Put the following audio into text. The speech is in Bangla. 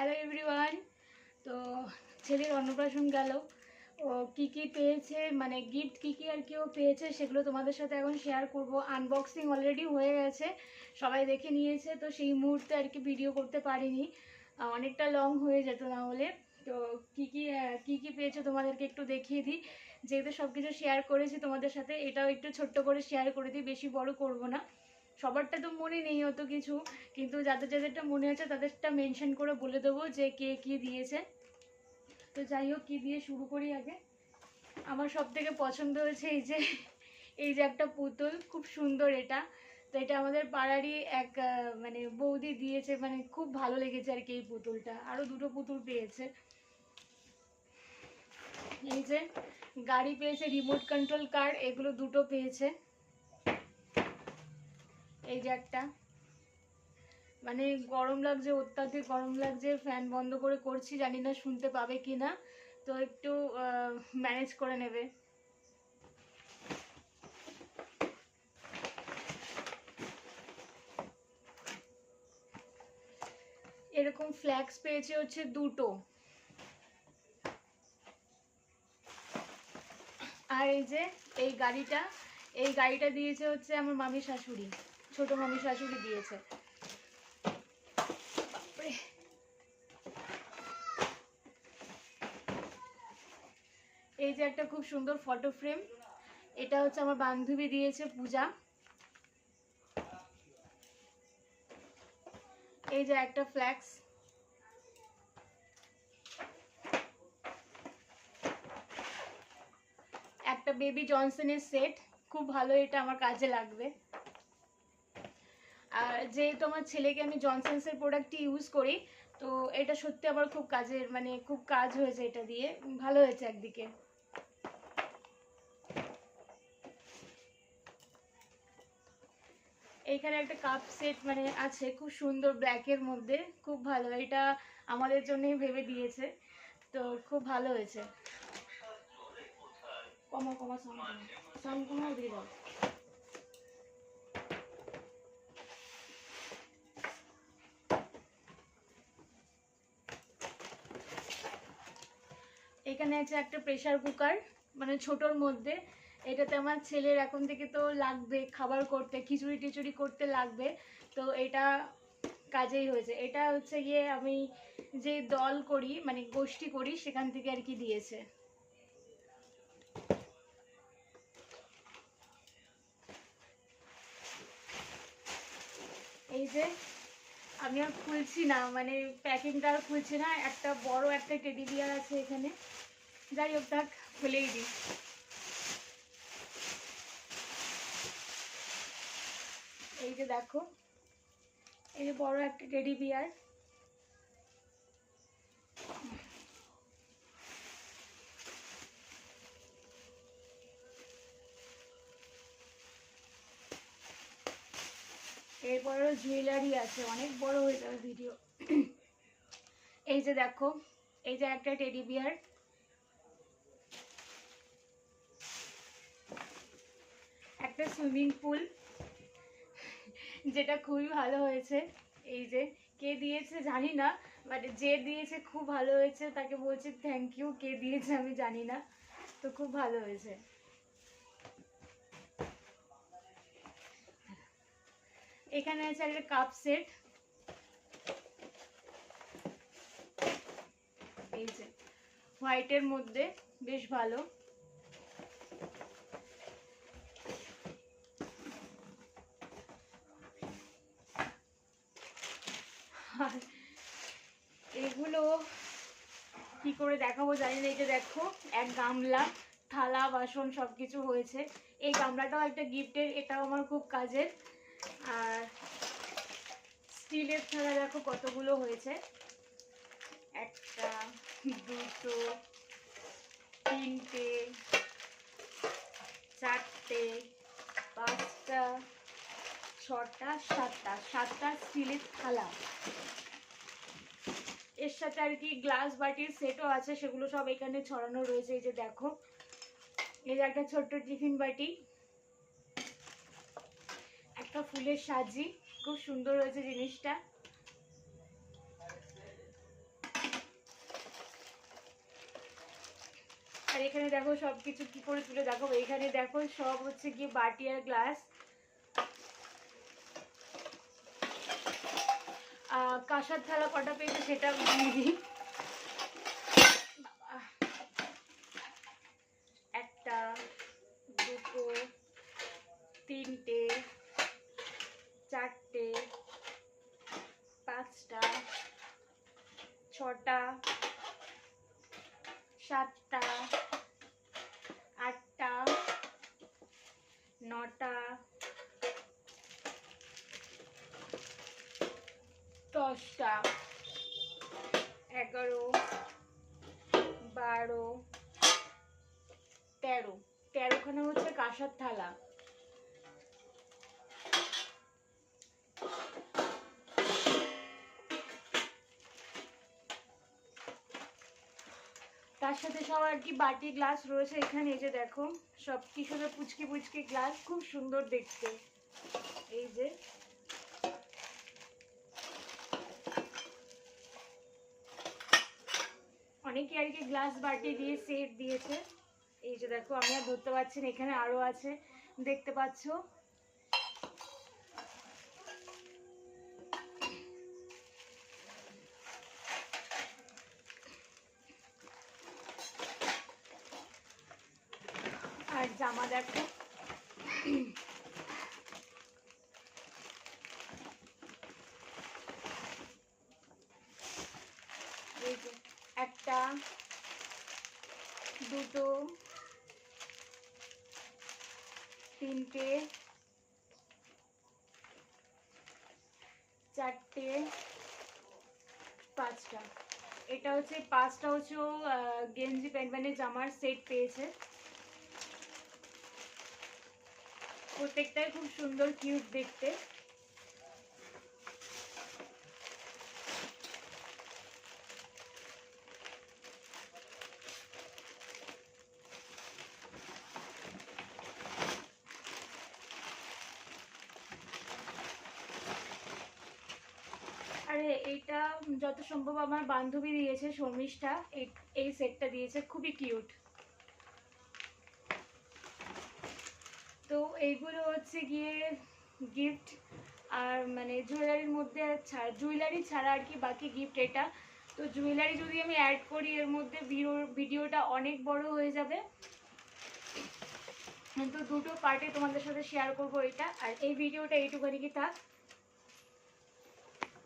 হ্যালো এভরিওয়ান তো ছেলের অন্নপ্রাশন গেল। ও কী কী পেয়েছে মানে গিফট কী কী আর কেউ পেয়েছে সেগুলো তোমাদের সাথে এখন শেয়ার করব। আনবক্সিং অলরেডি হয়ে গেছে, সবাই দেখে নিয়েছে, তো সেই মুহূর্তে আর কি ভিডিও করতে পারিনি। অনেকটা লং হয়ে যেত না হলে। তো কী কী কী কী পেয়েছে তোমাদেরকে একটু দেখিয়ে দিই। যেহেতু সব কিছু শেয়ার করেছি তোমাদের সাথে, এটাও একটু ছোট্ট করে শেয়ার করে দিই, বেশি বড় করব না। সবারটা তো মনে নেই অত কিছু, কিন্তু যাদের যাদেরটা মনে আছে তাদেরটা মেনশন করে বলে দেবো যে কে কী দিয়েছে। তো যাই হোক, কী দিয়ে শুরু করি আগে? আমার সব থেকে পছন্দ হয়েছে এই যে এই যে একটা পুতুল, খুব সুন্দর এটা। তো এটা আমাদের পাড়ারই এক মানে বৌদি দিয়েছে মানে খুব ভালো লেগেছে আর কি এই পুতুলটা। আরও দুটো পুতুল পেয়েছে। এই যে, গাড়ি পেয়েছে রিমোট কন্ট্রোল কার এগুলো দুটো পেয়েছে। এই যে একটা। মানে গরম লাগছে, অত্যাধিক গরম লাগছে ফ্যান বন্ধ করে করছি, জানি না শুনতে পাবে কি না তো একটু ম্যানেজ করে নেবে। এরকম ফ্ল্যাক্স পেয়েছে হচ্ছে দুটো। আর এই যে, এই গাড়িটা এই গাড়িটা দিয়েছে হচ্ছে আমার মামি শাশুড়ি। ছোট মামি শাশুড়ি দিয়েছে। এই যে একটা খুব সুন্দর ফটো ফ্রেম এটা হচ্ছে আমার বান্ধবী দিয়েছে পূজা। এই যে একটা ফ্ল্যাক্স একটা বেবি জনসনের সেট খুব ভালো এটা আমার কাজে লাগবে। আর যেহেতু আমার ছেলেকে আমি জনসনসের প্রোডাক্টটি ইউজ করি, তো এটা সত্যি আমার খুব কাজের মানে খুব কাজ হয়েছে এটা দিয়ে। ভালো হয়েছে একদিকে। এইখানে একটা কাপ সেট মানে আছে, খুব সুন্দর ব্ল্যাকের মধ্যে, খুব ভালো। এটা আমাদের জন্যই ভেবে দিয়েছে, তো খুব ভালো হয়েছে। কমা কমা সাউন্ড কমা। দিয়ে দাও। এখানে আছে একটা প্রেসার কুকার মানে ছোটোর মধ্যে। এটাতে আমার ছেলের এখন থেকে তো লাগবে খাবার করতে, খিচুড়ি টিচুড়ি করতে লাগবে। তো এটা কাজেই হয়েছে। এটা হচ্ছে গিয়ে আমি যে দল করি মানে গোষ্ঠী করি, সেখান থেকে আর কি দিয়েছে। এই যে আমি আর খুলছি না মানে প্যাকিংটা আর খুলছি না, একটা বড় একটা টেডি বিয়ার আছে এখানে। যাই হোক, থাক, খুলেই দিই। এই যে দেখো, এই যে বড় একটা টেডি বিয়ার এরপরেও জুয়েলারি আছে, অনেক বড় হয়ে যাবে ভিডিও এই যে দেখো, এই যে একটা টেডি বিয়ার একটা সুইমিং পুল যেটা খুবই ভালো হয়েছে। এই যে, কে দিয়েছে জানি না বাট যে দিয়েছে খুব ভালো হয়েছে, তাকে বলছি থ্যাংক ইউ কে দিয়েছে আমি জানি না। তো খুব ভালো হয়েছে। এখানে আছে একটা কাপ সেট। এই যে হোয়াইটের মধ্যে বেশ ভালো। আর এগুলো কি করে দেখাবো জানি না, এই যে দেখো, এক গামলা, থালা, বাসন সব কিছু হয়েছে। এই গামলাটাও একটা গিফটের এটাও আমার খুব কাজের। আর স্টিলের থালা দেখো কতগুলো হয়েছে। একটা, দুটো, তিনটে, চারটে, পাঁচটা, ছটা, সাতটা। সাতটা স্টিলের থালা। এর সাথে আর কি গ্লাস বাটির সেটও আছে, সেগুলো সব এখানে ছড়ানো রয়েছে। এই যে দেখো, এই যে একটা ছোট্ট টিফিন বাটি। একটা ফুলের সাজি। খুব সুন্দর হয়েছে জিনিসটা। আর এখানে দেখো সব কিছু করে তুলে দেখো এখানে দেখো সব হচ্ছে গিয়ে বাটি আর গ্লাস কাঁসার থালা কটা পেয়েছে সেটা দিই ছটা সাতটা আটটা নটা দশটা এগারো বারো তেরো। তেরোখানা হচ্ছে কাঁসার থালা। তার সাথে সব আর কি বাটি গ্লাস রয়েছে এখানে, এই যে দেখো, সব কিছুতে পুচকি পুচকি গ্লাস, খুব সুন্দর দেখতে। এই যে। অনেকে আর কি গ্লাস বাটি দিয়ে, সেট দিয়েছে। এই যে দেখো আমি আর ধরতে পারছি না, এখানে আরও আছে। দেখতে পাচ্ছো আর জামা দেখো। একটা, দুটো, তিনটে, চারটে, পাঁচটা। এটা হচ্ছে, পাঁচটা হচ্ছে গেঞ্জি প্যান্ট মানে জামার সেট পেয়েছে। প্রত্যেকটাই খুব সুন্দর কিউট দেখতে। আরে, এইটা যত সম্ভব আমার বান্ধবী দিয়েছে, শর্মিষ্ঠা, এই- সেটটা দিয়েছে, খুবই কিউট তো এইগুলো হচ্ছে গিয়ে গিফট আর মানে জুয়েলারির মধ্যে ছাড়া জুয়েলারি ছাড়া আর কি বাকি গিফট এটা। তো জুয়েলারি যদি আমি অ্যাড করি, এর মধ্যে ভিডিও ভিডিওটা অনেক বড় হয়ে যাবে। তো দুটো পার্টে তোমাদের সাথে শেয়ার করব এটা। আর এই ভিডিওটা এইটুখানি কি থাক।